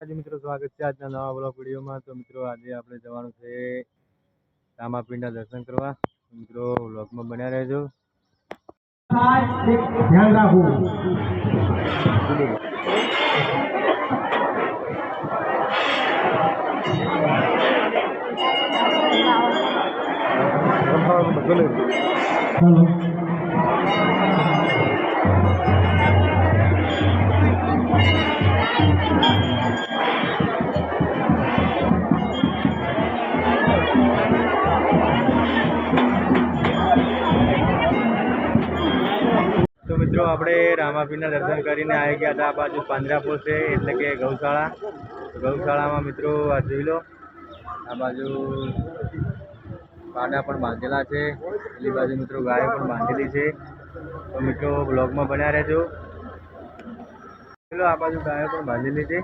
આજે મિત્રો સ્વાગત છે આજના નવા બ્લોગ વિડીયોમાં. તો મિત્રો આજે આપણે જવાનું છે રામાપીંડના દર્શન કરવા. મિત્રો બ્લોગમાં બન્યા રહેજો. ધ્યાન રાખવું મિત્રો આપણે રામાપીરના દર્શન કરીને આવી ગયા હતા, આ બાજુ પાંજરાપુર છે, એટલે કે ગૌશાળા. ગૌશાળામાં મિત્રો આ જોઈ લો. આ બાજુ પાડા પણ બાંધેલા છે, પેલી બાજુ મિત્રો ગાયો પણ બાંધેલી છે. તો મિત્રો બ્લોગમાં બન્યા રહેજો. આ બાજુ ગાયો પણ બાંધેલી છે.